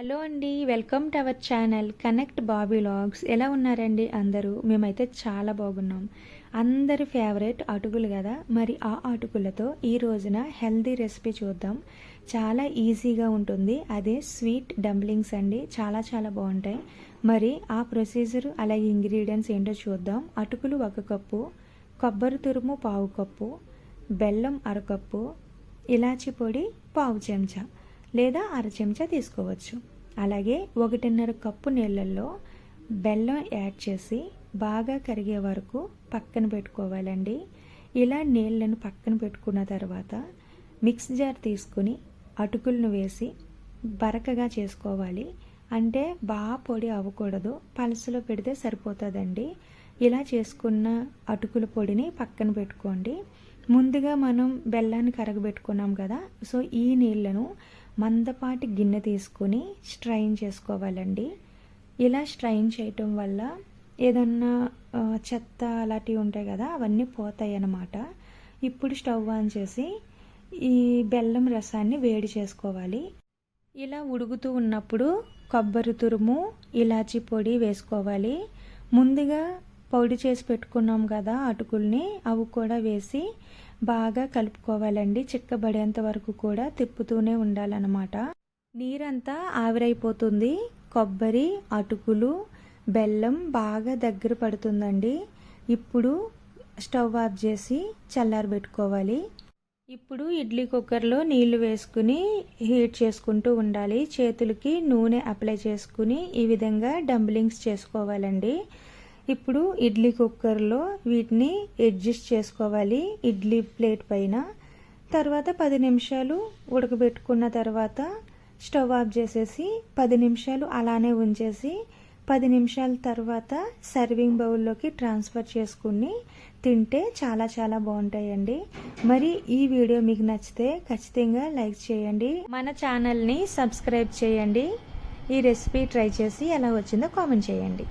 Hello అండి welcome to our channel connect Bobby logs. ఎలా ఉన్నారండి అందరూ? మేమైతే చాలా బాగున్నాం. అందరి ఫేవరెట్ అటుకులు కదా? మరి ఆ అటుకులతో ఈ రోజున హెల్దీ రెసిపీ చూద్దాం. చాలా ఈజీగా ఉంటుంది. అదే స్వీట్ డంప్లింగ్స్ అండి. చాలా చాలా బాగుంటాయి. మరి ఆ ప్రొసీజర్ అలాగే ఇంగ్రీడియంట్స్ ఏంటో చూద్దాం. అటుకులు ఒక కప్పు కొబ్బరి తురుము పావు కప్పు బెల్లం అరకప్పు ఇలాచి పొడి పావు చెంచా. లేదా అర చెంచా తీసుకోవచ్చు. అలాగే ఒకటిన్నర కప్పు నీళ్ళల్లో బెల్లం యాడ్ చేసి బాగా కరిగే వరకు పక్కన పెట్టుకోవాలండి. ఇలా నీళ్ళను పక్కన పెట్టుకున్న తర్వాత మిక్స్ జార్ తీసుకుని అటుకులను వేసి బరకగా చేసుకోవాలి. అంటే బాగా పొడి అవ్వకూడదు పలసలో పెడితే సరిపోతుందండి. ఇలా చేసుకున్న అటుకుల పొడిని పక్కన పెట్టుకోండి. ముందుగా మనం బెల్లాన్ని కరగబెట్టుకున్నాం కదా సో ఈ నీళ్ళను మందపాటి గిన్నె తీసుకొని స్ట్రైన్ చేసుకోవాలండి. ఇలా స్ట్రైన్ చేయటం వల్ల ఏదన్నా చెత్త అలాంటివి ఉంటాయి కదా అవన్నీ పోతాయి అన్నమాట ఇప్పుడు స్టవ్ ఆన్ చేసి ఈ బెల్లం రసాన్ని వేడి చేసుకోవాలి. ఇలా ఉడుకుతూ ఉన్నప్పుడు కొబ్బరి తురుము ఇలాచి పొడి వేసుకోవాలి. ముందుగా పౌడి చేసి పెట్టుకున్నాం కదా అటుకుల్ని అవి కూడా వేసి బాగా కలుపుకోవాలండి. చిక్కబడేంత వరకు కూడా తిప్పుతూనే ఉండాలన్నమాట. నీరంతా ఆవిరైపోతుంది. కొబ్బరి అటుకులు బెల్లం బాగా దగ్గర పడుతుందండి. ఇప్పుడు స్టవ్ ఆఫ్ చేసి చల్లారబెట్టుకోవాలి ఇప్పుడు ఇడ్లీ కుక్కర్లో నీళ్ళు వేసుకుని హీట్ చేసుకుంటూ ఉండాలి. చేతులకి నూనె అప్లై చేసుకుని ఈ విధంగా డంబ్లింగ్స్ చేసుకోవాలండి. ఇప్పుడు ఇడ్లీ కుక్కర్లో వీటిని అడ్జస్ట్ చేసుకోవాలి. ఇడ్లీ ప్లేట్ పైన తర్వాత పది నిమిషాలు ఉడకబెట్టుకున్న తర్వాత స్టవ్ ఆఫ్ చేసేసి పది నిమిషాలు అలానే ఉంచేసి పది నిమిషాల తర్వాత సర్వింగ్ బౌల్లోకి ట్రాన్స్ఫర్ చేసుకుని తింటే చాలా చాలా బాగుంటాయండి. మరి ఈ వీడియో మీకు నచ్చితే ఖచ్చితంగా లైక్ చేయండి. మన ఛానల్ని సబ్స్క్రైబ్ చేయండి. ఈ రెసిపీ ట్రై చేసి ఎలా వచ్చిందో కామెంట్ చేయండి.